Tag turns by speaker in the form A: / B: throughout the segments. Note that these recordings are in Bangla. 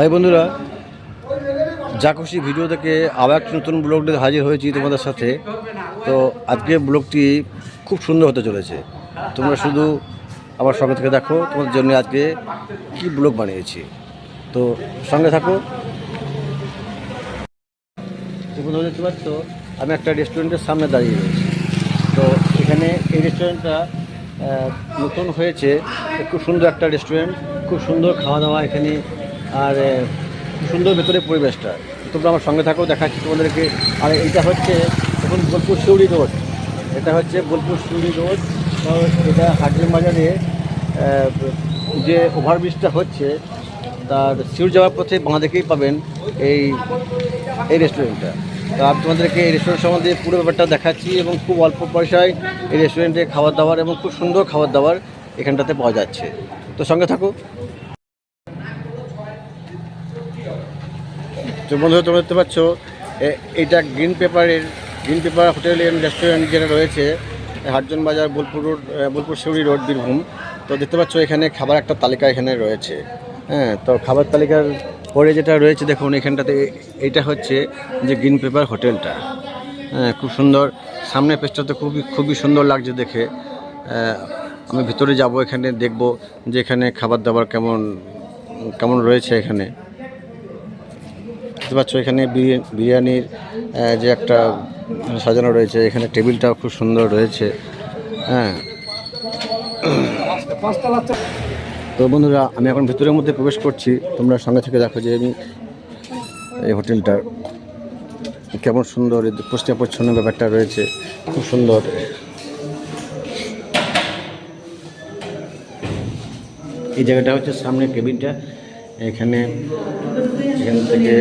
A: হাই বন্ধুরা যা খুশি ভিডিও থেকে আবার একটি নতুন ব্লগ নিয়ে হাজির হয়েছি তোমাদের সাথে। তো আজকে ব্লগটি খুব সুন্দর হতে চলেছে। তোমরা শুধু আমার সঙ্গে থেকে দেখো, তোমাদের জন্য আজকে কি ব্লগ বানিয়েছি। তো সঙ্গে থাকো। তো বন্ধুরা, দেখতে পাচ্ছ, আমি একটা রেস্টুরেন্টের সামনে দাঁড়িয়ে রয়েছি। তো এখানে এই রেস্টুরেন্টটা নতুন হয়েছে। খুব সুন্দর একটা রেস্টুরেন্ট, খুব সুন্দর খাওয়া দাওয়া এখানে আর সুন্দর ভেতরে পরিবেশটা। তোমরা আমার সঙ্গে থাকো, দেখাচ্ছি তোমাদেরকে। আর এটা হচ্ছে এখন বোলপুর শিউড়ি রোড। এটা হচ্ছে বোলপুর শিউড়ি রোড। এটা হাটলিম বাজারে যে ওভারব্রিজটা হচ্ছে, তার শিউর যাওয়ার পথে বাঁদিকেই পাবেন এই এই রেস্টুরেন্টটা। তো আমি তোমাদেরকে এই রেস্টুরেন্ট সম্বন্ধে পুরো ব্যাপারটা দেখাচ্ছি এবং খুব অল্প পয়সায় এই রেস্টুরেন্টে খাবার দাবার এবং খুব সুন্দর খাবার দাবার এখানটাতে পাওয়া যাচ্ছে। তো সঙ্গে থাকো। তো বন্ধুরা, তোমরা দেখতে পাচ্ছ, এ- এইটা গ্রিন পেপারের green paper hotel and restaurant যেটা রয়েছে, হাটজন বাজার বোলপুর রোড বোলপুর শিউড়ি রোড, বীরভূম। তো দেখতে পাচ্ছ, এখানে খাবার একটা তালিকা এখানে রয়েছে। হ্যাঁ তো খাবার তালিকার পরে যেটা রয়েছে, দেখুন, এখানটাতে এ- এইটা হচ্ছে যে গ্রিন পেপার হোটেলটা। হ্যাঁ খুব সুন্দর। সামনে পেজটাতে খুবই খুবই সুন্দর লাগছে দেখে। আমি ভিতরে যাব, এখানে দেখব যে এখানে খাবার দাবার কেমন কেমন রয়েছে এখানে। দেখতে পাচ্ছ এখানে বিরিয়া- বিরিয়ানির যে একটা সাজানো রয়েছে, এখানে টেবিলটাও খুব সুন্দর রয়েছে হ্যাঁ। তো বন্ধুরা, আমি এখন ভিতরের মধ্যে প্রবেশ করছি। তোমরা সঙ্গে থেকে দেখো যে আমি এই হোটেলটা কেমন সুন্দর পরিষ্কার পরিচ্ছন্ন ব্যাপারটা রয়েছে, খুব সুন্দর। এই জায়গাটা হচ্ছে সামনে কেবিনটা এখানে এখান থেকে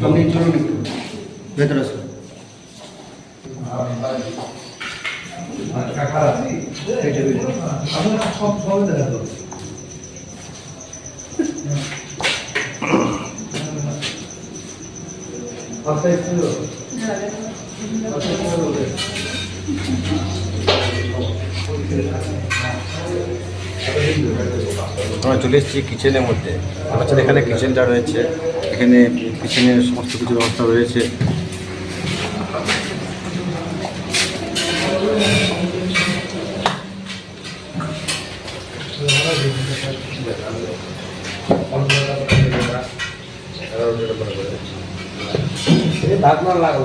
B: আপনি ভেতরে আসুন সব সব দেখা তো আচ্ছা একটু
A: আমরা চলে এসেছি কিচেনের মধ্যে। আচ্ছা এখানে কিচেনটা রয়েছে। এখানে কিচেনের সমস্ত কিছু ব্যবস্থা রয়েছে।
B: লাগল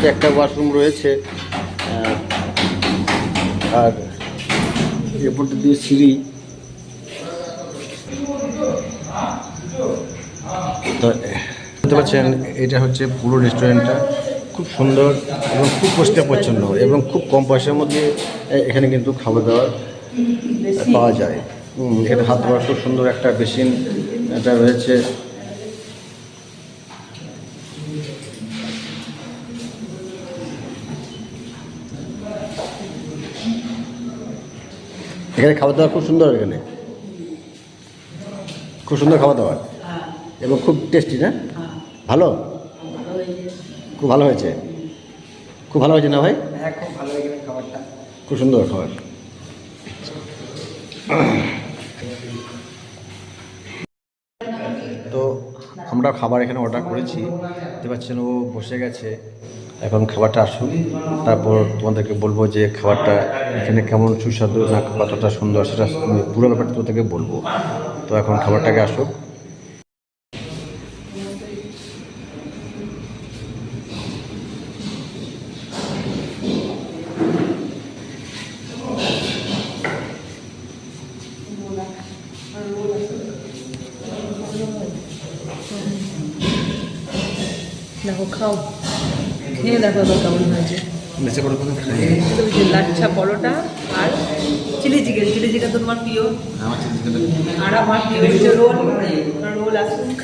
A: এখানটাতে একটা ওয়াশরুম রয়েছে। আর এরপরটা দিয়ে সিঁড়ি। তো, দেখতে পাচ্ছেন, এটা হচ্ছে পুরো রেস্টুরেন্টটা খুব সুন্দর এবং খুব পরিষ্কার পরিচ্ছন্ন এবং খুব কম পয়সার মধ্যে এখানে কিন্তু খাবার দাবার পাওয়া যায়। এখানে হাত ধোয়ার খুব সুন্দর একটা বেসিন, এটা রয়েছে। এখানে খাবার দাবার খুব সুন্দর এখানে। খুব সুন্দর খাবার দাবার। এবং খুব টেস্টি না? ভালো? খুব ভালো হয়েছে। খুব ভালো হয়েছে না ভাই?
B: হ্যাঁ খুব ভালো এখানে খাবারটা।
A: খুব সুন্দর খাবার। তো আমরা খাবার এখানে অর্ডার করেছি। দেখতে পাচ্ছেন ও বসে গেছে। এখন খাবারটা আসুন। তারপর তোমাদেরকে বলব যে খাবারটা এখানে কেমন সুস্বাদু, না কতটা সুন্দর সেটা আমি পুরো ব্যাপারটা তোমাদেরকে বলব। তো এখন খাবারটাকে আসুক।
C: খাও। খেয়ে দেখো এবার কেমন হয়েছে।
A: বেঁচে পড়ে কোনো
C: লাচ্ছা পরোটা আর চিলি চিকেন। চিলি চিকেন তো তোমার প্রিয়?
A: আমার চিন্তা
C: আর আমার প্রিয় হচ্ছে রোল। রোল আসুক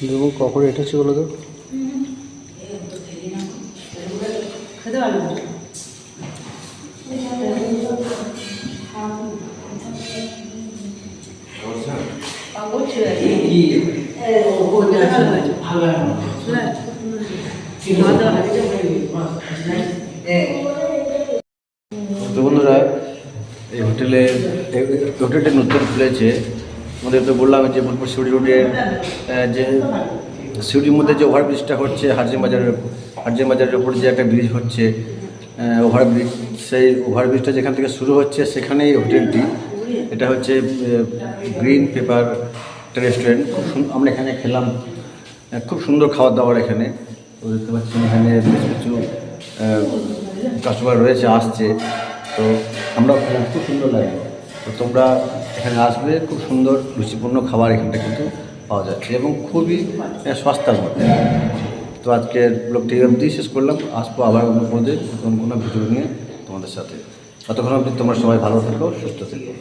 A: দেখুন কখন এটা হচ্ছে বলো তো?
C: ভালো লাগে। অবশ্যই আছে। খেতে ভালো হয়েছে। হ্যাঁ। খাওয়া দাওয়া হয়েছে।
A: তো বন্ধুরা এই হোটেলে হোটেলটা নতুন খুলেছে। আমাদের তো বললাম যে বোলপুর সিউড়ি রোডের যে সিউড়ির মধ্যে যে ওভারব্রিজটা হচ্ছে হারজিং বাজারের হারজিং বাজারের উপর যে একটা ব্রিজ হচ্ছে ওভারব্রিজ, সেই ওভারব্রিজটা যেখান থেকে শুরু হচ্ছে, সেখানেই হোটেলটি। এটা হচ্ছে গ্রিন পেপার একটা রেস্টুরেন্ট। খুব আমরা এখানে খেলাম খুব সুন্দর খাবার দাবার এখানে দেখতে পাচ্ছেন এখানে বেশ কিছু কাস্টমার রয়েছে, আসছে। তো আমরা খুব সুন্দর লাগে তো তোমরা এখানে আসবে, খুব সুন্দর, রুচিপূর্ণ খাবার এখানটা কিন্তু পাওয়া যাচ্ছে এবং খুবই সস্তার মধ্যে। তো আজকের ব্লগটি অবধি শেষ করলাম। আসব আবার অন্য কোনো নতুন কোনো ভিডিও নিয়ে তোমাদের সাথে। ততক্ষণ অবধি তোমরা সবাই ভালো থেকো, সুস্থ থেকো।